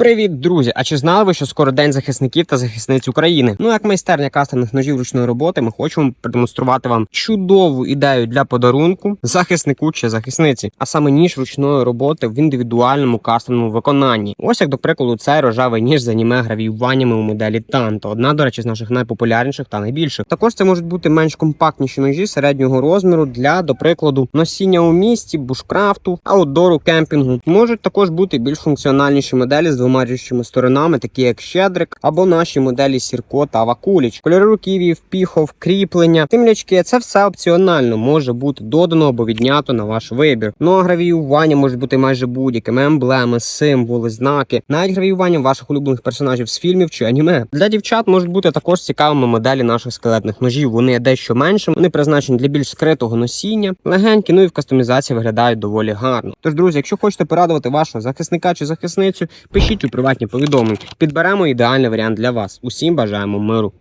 Привіт, друзі! А чи знали ви, що скоро день захисників та захисниць України? Ну як майстерня кастомних ножів ручної роботи, ми хочемо продемонструвати вам чудову ідею для подарунку захиснику чи захисниці, а саме ніж ручної роботи в індивідуальному кастомному виконанні. Ось як до прикладу, цей рожевий ніж з аніме гравіюваннями у моделі Танто. Одна, до речі, з наших найпопулярніших та найбільших. Також це можуть бути менш компактніші ножі середнього розміру для, до прикладу, носіння у місті, бушкрафту, аутдору, кемпінгу. Можуть також бути більш функціональніші моделі з двома ріжучими сторонами, такі як Щедрик, або наші моделі Сірко та Вакуліч. Кольори руків'їв, піхов, кріплення, темлячки це все опціонально може бути додано або віднято на ваш вибір. Ну а гравіювання може бути майже будь-якими емблеми, символи, знаки, навіть гравіювання ваших улюблених персонажів з фільмів чи аніме. Для дівчат можуть бути також цікавими моделі наших скелетних ножів. Вони дещо меншими, вони призначені для більш скритого носіння, легенькі, ну і в кастомізації виглядають доволі гарно. Тож, друзі, якщо хочете порадувати вашого захисника чи захисницю, пишіть у приватні повідомлення. Підберемо ідеальний варіант для вас. Усім бажаємо миру.